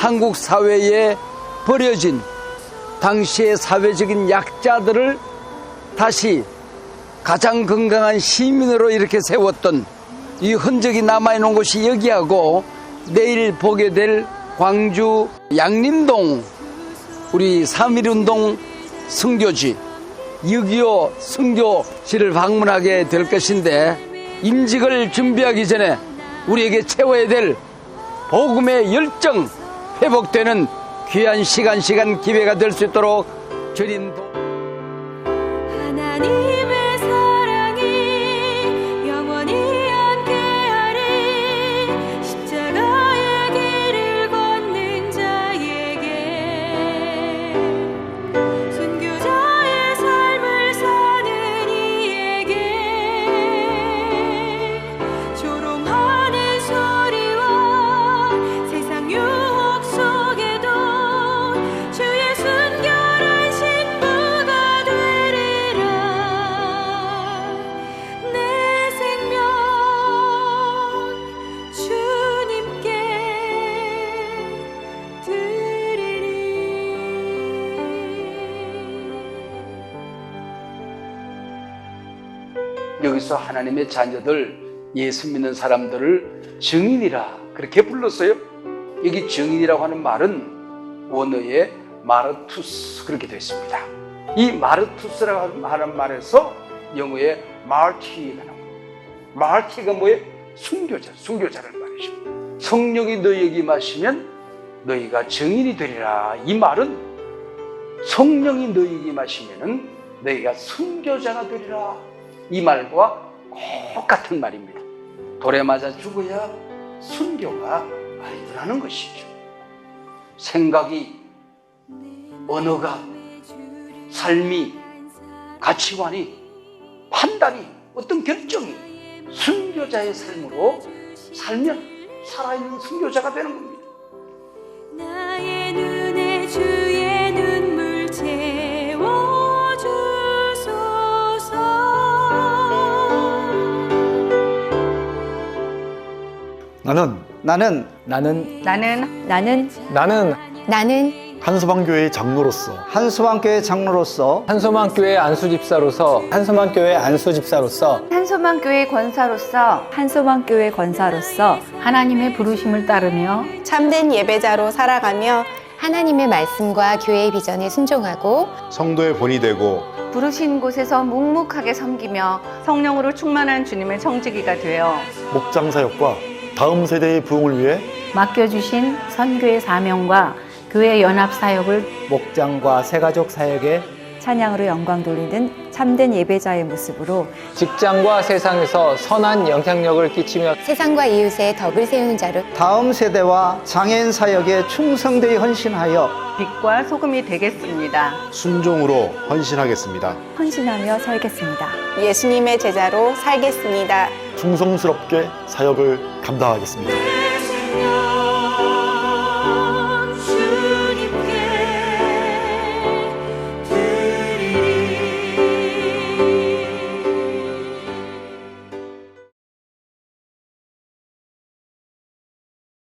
한국 사회에 버려진 당시의 사회적인 약자들을 다시 가장 건강한 시민으로 이렇게 세웠던 이 흔적이 남아있는 곳이 여기하고 내일 보게 될 광주 양림동 우리 3.1운동 승교지 6.25 승교지를 방문하게 될 것인데 임직을 준비하기 전에 우리에게 채워야 될 복음의 열정 회복되는 귀한 시간 시간 기회가 될 수 있도록 주님 도... 하나님 여기서 하나님의 자녀들 예수 믿는 사람들을 증인이라 그렇게 불렀어요. 여기 증인이라고 하는 말은 원어의 마르투스 그렇게 되어 있습니다. 이 마르투스라고 하는 말에서 영어의 마르티가 나옵니다. 마르티가 뭐예요? 순교자, 순교자를 말이죠. 성령이 너희에게 임하시면 너희가 증인이 되리라. 이 말은 성령이 너희에게 임하시면은 너희가 순교자가 되리라. 이 말과 똑같은 말입니다. 돌에 맞아 죽어야 순교가 아니더라는 것이죠. 생각이, 언어가, 삶이, 가치관이, 판단이, 어떤 결정이 순교자의 삶으로 살면 살아있는 순교자가 되는 겁니다. 나는 나는 나는 나는 나는 나는 나는 한서방교회의 장로로서. 한수방교회 장로로서. 한소망교회 안수집사로서. 한수방교회 안수집사로서. 한소망교회 권사로서. 한소망교회 권사로서 하나님의 부르심을 따르며 참된 예배자로 살아가며 하나님의 말씀과 교회의 비전에 순종하고 성도의 본이 되고 부르신 곳에서 묵묵하게 섬기며 성령으로 충만한 주님의 청지기가 되어 목장 사역과 다음 세대의 부흥을 위해 맡겨주신 선교의 사명과 교회 연합 사역을 목장과 새가족 사역에 찬양으로 영광 돌리는 참된 예배자의 모습으로 직장과 세상에서 선한 영향력을 끼치며 세상과 이웃의 덕을 세우는 자로 다음 세대와 장애인 사역에 충성되이 헌신하여 빛과 소금이 되겠습니다. 순종으로 헌신하겠습니다. 헌신하며 살겠습니다. 예수님의 제자로 살겠습니다. 충성스럽게 사역을 감당하겠습니다.